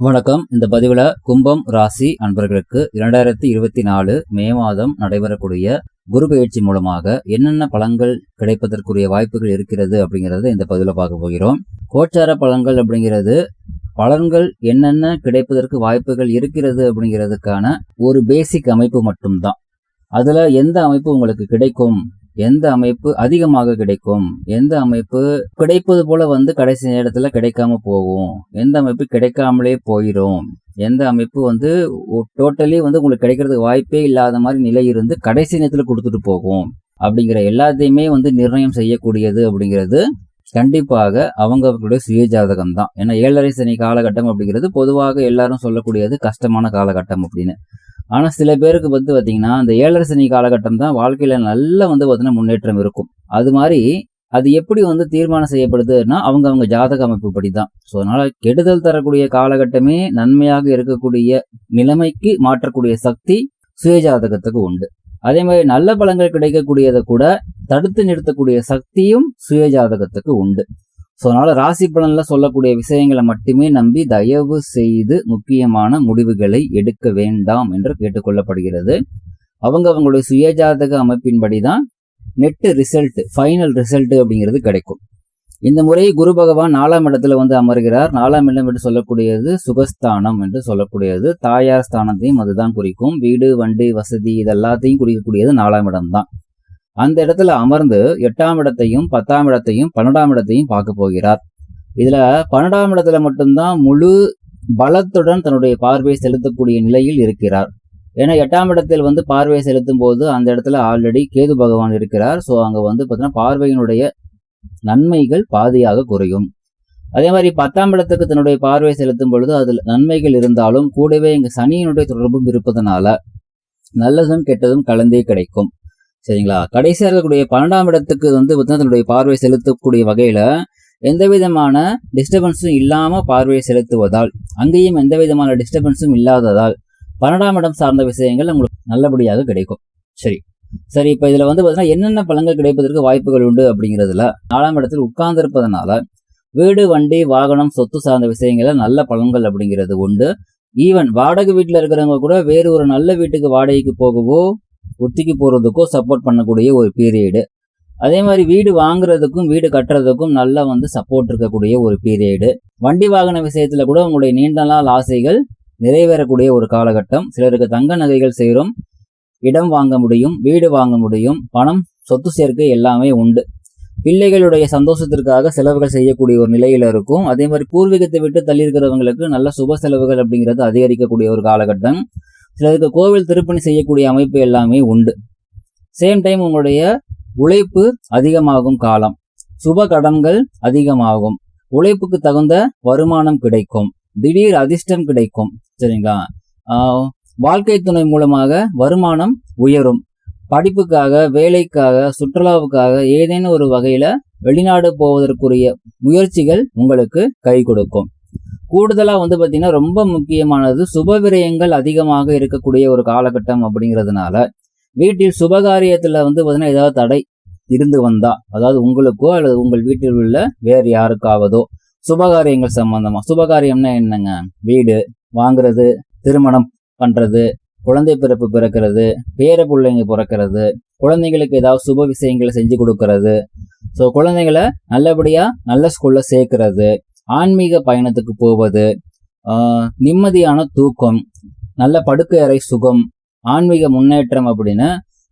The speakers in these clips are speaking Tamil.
வணக்கம். இந்த பதிவில் கும்பம் ராசி அன்பர்களுக்கு இரண்டாயிரத்தி இருபத்தி நாலு மே மாதம் நடைபெறக்கூடிய குரு பயிற்சி மூலமாக என்னென்ன பலன்கள் கிடைப்பதற்குரிய வாய்ப்புகள் இருக்கிறது அப்படிங்கிறத இந்த பதிவில் பார்க்க போகிறோம். கோச்சார பலன்கள் அப்படிங்கிறது பலன்கள் என்னென்ன கிடைப்பதற்கு வாய்ப்புகள் இருக்கிறது அப்படிங்கிறதுக்கான ஒரு பேசிக் அமைப்பு மட்டும்தான். அதுல எந்த அமைப்பு உங்களுக்கு கிடைக்கும் எந்த அமைப்பு அதிகமாக கிடைக்கும்? எந்த அமைப்பு கிடைப்பது போல வந்து கடைசி நேரத்துல கிடைக்காம போகும்? எந்த அமைப்பு கிடைக்காமலே போயிடும் எந்த அமைப்பு வந்து டோட்டலி வந்து உங்களுக்கு கிடைக்கிறதுக்கு வாய்ப்பே இல்லாத மாதிரி நிலை இருந்து கடைசி நேரத்தில் கொடுத்துட்டு போகும். அப்படிங்கிற எல்லாத்தையுமே வந்து நிர்ணயம் செய்யக்கூடியது அப்படிங்கிறது கண்டிப்பாக அவங்களுடைய சுய ஜாதகம் தான் ஏன்னா ஏழரை சனி காலகட்டம் அப்படிங்கிறது பொதுவாக எல்லாரும் சொல்லக்கூடியது கஷ்டமான காலகட்டம் அப்படின்னு. ஆனால் சில பேருக்கு வந்து பார்த்தீங்கன்னா அந்த ஏழரை சனி காலகட்டம் தான் வாழ்க்கையில் நல்ல வந்து பார்த்தீங்கன்னா முன்னேற்றம் இருக்கும். அது மாதிரி அது எப்படி வந்து தீர்மானம் செய்யப்படுதுன்னா அவங்க அவங்க ஜாதக அமைப்பு படி தான் ஸோ அதனால் கெடுதல் தரக்கூடிய காலகட்டமே நன்மையாக இருக்கக்கூடிய நிலைமைக்கு மாற்றக்கூடிய சக்தி சுயஜாதகத்துக்கு உண்டு. அதே மாதிரி நல்ல பலங்கள் கிடைக்கக்கூடியதை கூட தடுத்து நிறுத்தக்கூடிய சக்தியும் சுயஜாதகத்துக்கு உண்டு. ஸோ அதனால ராசி பலனில் சொல்லக்கூடிய விஷயங்களை மட்டுமே நம்பி தயவு செய்து முக்கியமான முடிவுகளை எடுக்க வேண்டாம் என்று கேட்டுக்கொள்ளப்படுகிறது. அவங்க அவங்களுடைய சுயஜாதக அமைப்பின்படி தான் நெட்டு ரிசல்ட் ஃபைனல் ரிசல்ட் அப்படிங்கிறது கிடைக்கும். இந்த முறை குரு பகவான் நாலாம் இடத்துல வந்து அமர்கிறார். நாலாம் இடம் என்று சொல்லக்கூடியது சுகஸ்தானம் என்று சொல்லக்கூடியது. தாயார் ஸ்தானத்தையும் அதுதான் குறிக்கும். வீடு வண்டி வசதி இதெல்லாத்தையும் குறிக்கக்கூடியது நாலாம் இடம் தான் அந்த இடத்துல அமர்ந்து எட்டாம் இடத்தையும் பத்தாம் இடத்தையும் பன்னெண்டாம் இடத்தையும் பார்க்க போகிறார். இதுல பன்னெண்டாம் இடத்துல மட்டும்தான் முழு பலத்துடன் தன்னுடைய பார்வையை செலுத்தக்கூடிய நிலையில் இருக்கிறார். ஏன்னா எட்டாம் இடத்தில் வந்து பார்வையை செலுத்தும் போது அந்த இடத்துல ஆல்ரெடி கேது பகவான் இருக்கிறார். ஸோ அங்கே வந்து பார்த்தீங்கன்னா பார்வையினுடைய நன்மைகள் பாதியாக குறையும். அதே மாதிரி பத்தாம் இடத்துக்கு தன்னுடைய பார்வையை செலுத்தும் பொழுது அதில் நன்மைகள் இருந்தாலும் கூடவே இங்க சனியினுடைய தொடர்பும் இருப்பதனால நல்லதும் கெட்டதும் கலந்தே கிடைக்கும். சரிங்களா? கடைசியாக இருக்கக்கூடிய பன்னெண்டாம் இடத்துக்கு வந்து தன்னுடைய பார்வை செலுத்தக்கூடிய வகையில் எந்த விதமான டிஸ்டர்பன்ஸும் இல்லாமல் பார்வையை செலுத்துவதால் அங்கேயும் எந்த விதமான டிஸ்டர்பன்ஸும் இல்லாததால் பன்னெண்டாம் இடம் சார்ந்த விஷயங்கள் உங்களுக்கு நல்லபடியாக கிடைக்கும். சரி. சரி இப்போ இதில் வந்து பார்த்தீங்கன்னா என்னென்ன பழங்கள் கிடைப்பதற்கு வாய்ப்புகள் உண்டு அப்படிங்கிறதுல நாலாம் இடத்தில் உட்கார்ந்து இருப்பதனால வீடு வண்டி வாகனம் சொத்து சார்ந்த விஷயங்கள நல்ல பலன்கள் அப்படிங்கிறது உண்டு. ஈவன் வாடகை வீட்டில் இருக்கிறவங்க கூட வேறு ஒரு நல்ல வீட்டுக்கு வாடகைக்கு போகவோ ஒத்திக்கு போகிறதுக்கோ சப்போர்ட் பண்ணக்கூடிய ஒரு பீரியடு அதே மாதிரி வீடு வாங்குறதுக்கும் வீடு கட்டுறதுக்கும் நல்லா வந்து சப்போர்ட் இருக்கக்கூடிய ஒரு பீரியடு வண்டி வாகன விஷயத்துல கூட உங்களுடைய நீண்ட நாள் ஆசைகள் நிறைவேறக்கூடிய ஒரு காலகட்டம். சிலருக்கு தங்க நகைகள் செய்கிறோம் இடம் வாங்க முடியும் வீடு வாங்க முடியும் பணம் சொத்து சேர்க்கை எல்லாமே உண்டு. பிள்ளைகளுடைய சந்தோஷத்திற்காக செலவுகள் செய்யக்கூடிய ஒரு நிலையில இருக்கும். அதே மாதிரி பூர்வீகத்தை விட்டு தள்ளி இருக்கிறவங்களுக்கு நல்ல சுப செலவுகள் அப்படிங்கிறது அதிகரிக்கக்கூடிய ஒரு காலகட்டம். சிலருக்கு கோவில் திருப்பணி செய்யக்கூடிய அமைப்பு எல்லாமே உண்டு. சேம் டைம் உங்களுடைய உழைப்பு அதிகமாகும் காலம். சுப கடன்கள் அதிகமாகும். உழைப்புக்கு தகுந்த வருமானம் கிடைக்கும். திடீர் அதிர்ஷ்டம் கிடைக்கும். சரிங்களா? வாழ்க்கை துணை மூலமாக வருமானம் உயரும். படிப்புக்காக வேலைக்காக சுற்றுலாவுக்காக ஏதேனும் ஒரு வகையில வெளிநாடு போவதற்குரிய முயற்சிகள் உங்களுக்கு கை கொடுக்கும். கூடுதலாக வந்து பார்த்தீங்கன்னா ரொம்ப முக்கியமானது சுப விரயங்கள் அதிகமாக இருக்கக்கூடிய ஒரு காலகட்டம் அப்படிங்கிறதுனால வீட்டில் சுபகாரியத்தில் வந்து பார்த்தீங்கன்னா ஏதாவது தடை இருந்து வந்தா அதாவது உங்களுக்கோ அல்லது உங்கள் வீட்டில் உள்ள வேறு யாருக்காவதோ சுபகாரியங்கள் சம்பந்தமா சுபகாரியம்னா என்னங்க? வீடு வாங்குறது திருமணம் பண்றது குழந்தை பிறப்பு பிறக்கிறது பேர பிள்ளைங்க பிறக்கிறது குழந்தைங்களுக்கு ஏதாவது சுப விஷயங்களை செஞ்சு கொடுக்கறது. ஸோ குழந்தைங்களை நல்லபடியா நல்ல ஸ்கூல்ல சேர்க்கறது. ஆன்மீக பயணத்துக்கு போவது நிம்மதியான தூக்கம் நல்ல படுக்கை அறை சுகம் ஆன்மீக முன்னேற்றம் அப்படின்னு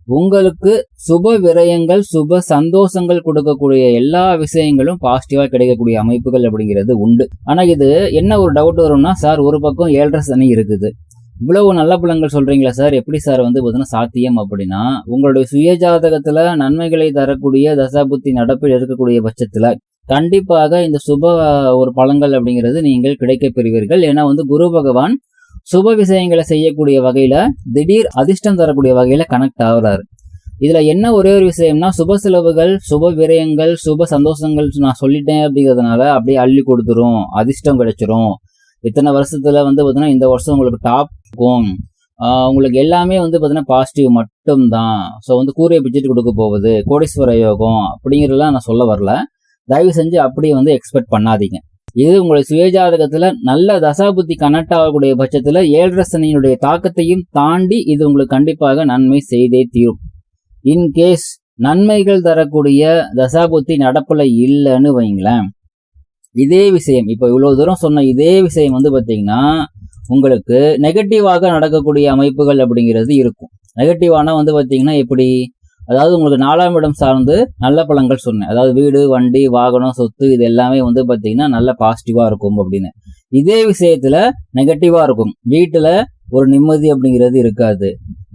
உங்களுக்கு சுப விரயங்கள் சுப சந்தோஷங்கள் கொடுக்கக்கூடிய எல்லா விஷயங்களும் பாசிட்டிவாக கிடைக்கக்கூடிய அமைப்புகள் அப்படிங்கிறது உண்டு. ஆனால் இது என்ன ஒரு டவுட் வரும்னா சார் ஒரு பக்கம் ஏழரை சனி இருக்குது. இவ்வளவு நல்ல பலன்கள் சொல்றீங்களா சார் எப்படி சார் வந்து பார்த்தீங்கன்னா சாத்தியம் அப்படின்னா உங்களுடைய சுயஜாதகத்தில் நன்மைகளை தரக்கூடிய தசாபுத்தி நடப்பில் இருக்கக்கூடிய பட்சத்தில் கண்டிப்பாக இந்த சுப ஒரு பழங்கள் அப்படிங்கிறது நீங்கள் கிடைக்க பெறுவீர்கள். ஏன்னா வந்து குரு பகவான் சுப விஷயங்களை செய்யக்கூடிய வகையில திடீர் அதிர்ஷ்டம் தரக்கூடிய வகையில கனெக்ட் ஆகுறாரு. இதுல என்ன ஒரே ஒரு விஷயம்னா சுப செலவுகள் சுப விரயங்கள் சுப சந்தோஷங்கள் நான் சொல்லிட்டேன் அப்படிங்கிறதுனால அப்படியே அள்ளி கொடுத்துரும் அதிர்ஷ்டம் கிடைச்சிரும். இத்தனை வருஷத்துல வந்து பார்த்தீங்கன்னா இந்த வருஷம் உங்களுக்கு டாப் இருக்கும் உங்களுக்கு எல்லாமே வந்து பார்த்தீங்கன்னா பாசிட்டிவ் மட்டும்தான். ஸோ வந்து கூரையை பிடிச்சிட்டு கொடுக்க போகுது கோடீஸ்வர யோகம் அப்படிங்கிறதெல்லாம் நான் சொல்ல வரல. தயவு செஞ்சு அப்படியே வந்து எக்ஸ்பெக்ட் பண்ணாதீங்க. இது உங்களுடைய சுயஜாதகத்துல நல்ல தசாபுத்தி கனெக்ட் ஆகக்கூடிய பட்சத்துல ஏழரை சனியினுடைய தாக்கத்தையும் தாண்டி இது உங்களுக்கு கண்டிப்பாக நன்மை செய்தே தீரும். இன்கேஸ் நன்மைகள் தரக்கூடிய தசாபுத்தி நடப்புல இல்லைன்னு வைங்களேன். இதே விஷயம் இப்போ இவ்வளோ தூரம் சொன்ன இதே விஷயம் வந்து பார்த்தீங்கன்னா உங்களுக்கு நெகட்டிவாக நடக்கக்கூடிய அமைப்புகள் அப்படிங்கிறது இருக்கும். நெகட்டிவானா வந்து பார்த்தீங்கன்னா எப்படி? அதாவது உங்களுக்கு நாலாம் இடம் சார்ந்து நல்ல பலன்கள் சொன்னேன். அதாவது வீடு வண்டி வாகனம் சொத்து இது எல்லாமே வந்து பார்த்தீங்கன்னா நல்ல பாசிட்டிவாக இருக்கும் அப்படின்னு. இதே விஷயத்துல நெகட்டிவாக இருக்கும். வீட்டில் ஒரு நிம்மதி அப்படிங்கிறது இருக்காது.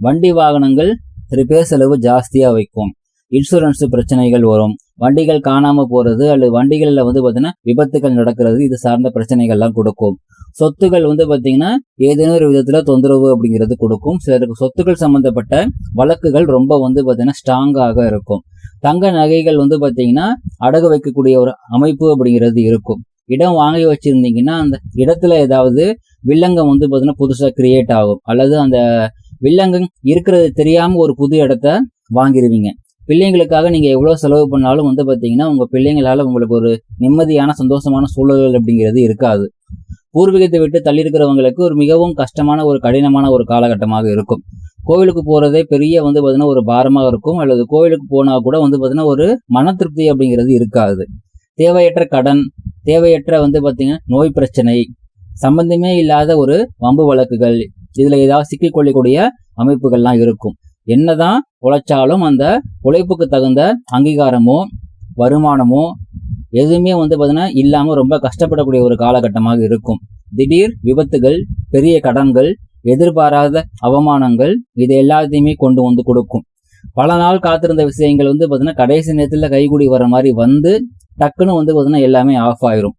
வண்டி வாகனங்கள் ரிப்பேர் செலவு ஜாஸ்தியாக வைக்கும். இன்சூரன்ஸ் பிரச்சனைகள் வரும். வண்டிகள் காணாமல் போகிறது அல்லது வண்டிகளில் வந்து பார்த்தீங்கன்னா விபத்துகள் நடக்கிறது இது சார்ந்த பிரச்சனைகள்லாம் கொடுக்கும். சொத்துகள் வந்து பார்த்தீங்கன்னா ஏதேனும் ஒரு விதத்தில் தொந்தரவு அப்படிங்கிறது கொடுக்கும். சிலருக்கு சொத்துக்கள் சம்மந்தப்பட்ட வழக்குகள் ரொம்ப வந்து பார்த்தீங்கன்னா ஸ்ட்ராங்காக இருக்கும். தங்க நகைகள் வந்து பார்த்தீங்கன்னா அடகு வைக்கக்கூடிய ஒரு அமைப்பு அப்படிங்கிறது இருக்கும். இடம் வாங்கி வச்சிருந்தீங்கன்னா அந்த இடத்துல ஏதாவது வில்லங்கம் வந்து பார்த்தீங்கன்னா புதுசா கிரியேட் ஆகும். அல்லது அந்த வில்லங்கம் இருக்கிறது தெரியாம ஒரு புது இடத்த வாங்கிடுவீங்க பிள்ளைங்களுக்காக நீங்கள் எவ்வளோ செலவு பண்ணாலும் வந்து பார்த்தீங்கன்னா உங்கள் பிள்ளைங்களால் உங்களுக்கு ஒரு நிம்மதியான சந்தோஷமான சூழல்கள் அப்படிங்கிறது இருக்காது. பூர்வீகத்தை விட்டு தள்ளி இருக்கிறவங்களுக்கு ஒரு மிகவும் கஷ்டமான ஒரு கடினமான ஒரு காலகட்டமாக இருக்கும். கோவிலுக்கு போகிறதே பெரிய வந்து பார்த்தீங்கன்னா ஒரு பாரமாக இருக்கும். அல்லது கோவிலுக்கு போனால் கூட வந்து பார்த்தீங்கன்னா ஒரு மன திருப்தி அப்படிங்கிறது இருக்காது. தேவையற்ற கடன் தேவையற்ற வந்து பார்த்தீங்கன்னா நோய் பிரச்சனை சம்பந்தமே இல்லாத ஒரு வம்பு வழக்குகள் இதில் ஏதாவது சிக்கிக்கொள்ளக்கூடிய அமைப்புகள்லாம் இருக்கும். என்னதான் உழைச்சாலும் அந்த உழைப்புக்கு தகுந்த அங்கீகாரமோ வருமானமோ எதுவுமே வந்து பார்த்தீங்கன்னா இல்லாமல் ரொம்ப கஷ்டப்படக்கூடிய ஒரு காலகட்டமாக இருக்கும். திடீர் விபத்துகள் பெரிய கடன்கள் எதிர்பாராத அவமானங்கள் இது எல்லாத்தையுமே கொண்டு வந்து கொடுக்கும். பல நாள் காத்திருந்த விஷயங்கள் வந்து பார்த்தீங்கன்னா கடைசி நேரத்தில் கைகூடி வர மாதிரி வந்து டக்குன்னு வந்து பார்த்தீங்கன்னா எல்லாமே ஆஃப் ஆயிரும்.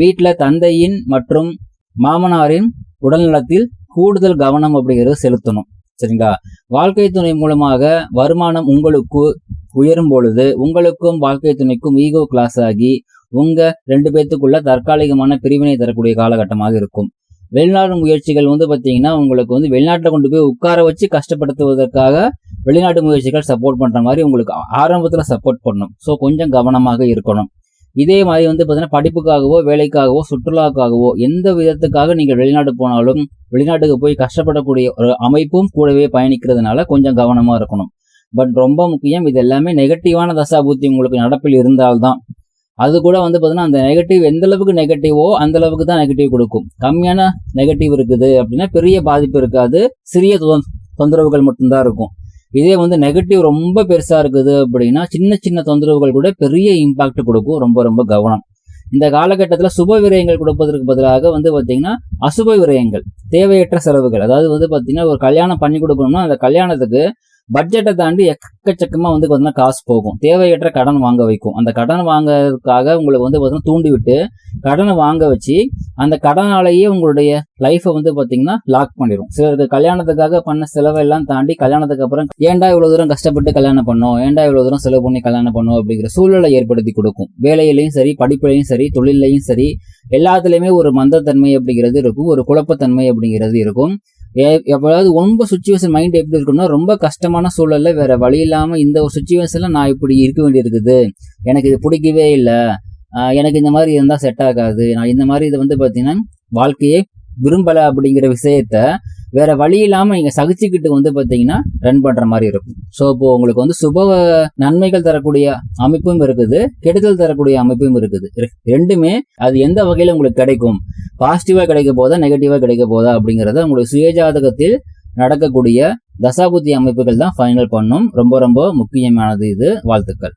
வீட்டில் தந்தையின் மற்றும் மாமனாரின் உடல்நலத்தில் கூடுதல் கவனம் அப்படிங்கிறது செலுத்தணும். சரிங்களா? வாழ்க்கை துணை மூலமாக வருமானம் உங்களுக்கு உயரும் பொழுது உங்களுக்கும் வாழ்க்கை துணைக்கும் ஈகோ கிளாஸ் ஆகி உங்க ரெண்டு பேர்த்துக்குள்ள தற்காலிகமான பிரிவினை தரக்கூடிய காலகட்டமாக இருக்கும். வெளிநாடு முயற்சிகள் வந்து பார்த்தீங்கன்னா உங்களுக்கு வந்து வெளிநாட்டில் கொண்டு போய் உட்கார வச்சு கஷ்டப்படுத்துவதற்காக வெளிநாட்டு முயற்சிகள் சப்போர்ட் பண்ணுற மாதிரி உங்களுக்கு ஆரம்பத்தில் சப்போர்ட் பண்ணும். ஸோ கொஞ்சம் கவனமாக இருக்கணும். இதே மாதிரி வந்து பார்த்தீங்கன்னா படிப்புக்காகவோ வேலைக்காகவோ சுற்றுலாக்காகவோ எந்த விதத்துக்காக நீங்கள் வெளிநாடு போனாலும் வெளிநாட்டுக்கு போய் கஷ்டப்படக்கூடிய ஒரு அமைப்பும் கூடவே பயணிக்கிறதுனால கொஞ்சம் கவனமாக இருக்கணும். பட் ரொம்ப முக்கியம் இது எல்லாமே நெகட்டிவான தசாபூத்தி உங்களுக்கு நடப்பில் இருந்தால்தான். அது கூட வந்து பார்த்தீங்கன்னா அந்த நெகட்டிவ் எந்த அளவுக்கு நெகட்டிவோ அந்த அளவுக்கு தான் நெகட்டிவ் கொடுக்கும். கம்மியான நெகட்டிவ் இருக்குது அப்படின்னா பெரிய பாதிப்பு இருக்காது. சிறிய தொந்தரவுகள் மட்டும்தான் இருக்கும். இதே வந்து நெகட்டிவ் ரொம்ப பெருசா இருக்குது அப்படின்னா சின்ன சின்ன தொந்தரவுகள் கூட பெரிய இம்பாக்ட் கொடுக்கும். ரொம்ப ரொம்ப கவனம். இந்த காலகட்டத்தில் சுப விரயங்கள் கொடுப்பதற்கு பதிலாக வந்து பார்த்தீங்கன்னா அசுப விரயங்கள் தேவையற்ற செலவுகள். அதாவது வந்து பார்த்தீங்கன்னா ஒரு கல்யாணம் பண்ணி கொடுக்கணும்னா அந்த கல்யாணத்துக்கு பட்ஜெட்டை தாண்டி எக்கச்சக்கமாக வந்து பார்த்தீங்கன்னா காசு போகும். தேவையற்ற கடன் வாங்க வைக்கும். அந்த கடன் வாங்கிறதுக்காக உங்களுக்கு வந்து பார்த்தீங்கன்னா தூண்டிவிட்டு கடனை வாங்க வச்சு அந்த கடனாலேயே உங்களுடைய லைஃப்பை வந்து பார்த்தீங்கன்னா லாக் பண்ணிடும். சிலருக்கு கல்யாணத்துக்காக பண்ண செலவெல்லாம் தாண்டி கல்யாணத்துக்கு அப்புறம் ஏண்டா இவ்வளோ தூரம் கஷ்டப்பட்டு கல்யாணம் பண்ணோம்? ஏன்டா இவ்வளோ தூரம் செலவு பண்ணி கல்யாணம் பண்ணோம்? அப்படிங்கிற சூழலை ஏற்படுத்தி கொடுக்கும். வேலையிலையும் சரி படிப்புலையும் சரி தொழிலையும் சரி எல்லாத்துலேயுமே ஒரு மந்தத்தன்மை அப்படிங்கிறது இருக்கும். ஒரு குழப்பத்தன்மை அப்படிங்கிறது இருக்கும். எப்போதாவது ரொம்ப சுச்சுவேஷன் மைண்ட் எப்படி இருக்குன்னா ரொம்ப கஷ்டமான சூழல்ல வேற வழி இல்லாம இந்த ஒரு சுச்சுவேஷன்ல நான் இப்படி இருக்க வேண்டியிருக்குது. எனக்கு இது பிடிக்கவே இல்லை. எனக்கு இந்த மாதிரி இருந்தால் செட் ஆகாது. நான் இந்த மாதிரி இதை வந்து பார்த்தீங்கன்னா வாழ்க்கையை விரும்பலை அப்படிங்கிற விஷயத்த வேற வழி இல்லாமல் நீங்கள் சகிச்சுக்கிட்டு வந்து பார்த்தீங்கன்னா ரன் பண்ணுற மாதிரி இருக்கும். ஸோ இப்போ உங்களுக்கு வந்து சுப நன்மைகள் தரக்கூடிய அமைப்பும் இருக்குது கெடுதல் தரக்கூடிய அமைப்பும் இருக்குது. ரெண்டுமே அது எந்த வகையில் உங்களுக்கு கிடைக்கும்? பாசிட்டிவாக கிடைக்க போதா நெகட்டிவாக கிடைக்க போதா அப்படிங்கிறத உங்களுக்கு சுயஜாதகத்தில் நடக்கக்கூடிய தசாபுத்தி அமைப்புகள் தான் ஃபைனல் பண்ணும். ரொம்ப ரொம்ப முக்கியமானது இது. வாழ்த்துக்கள்.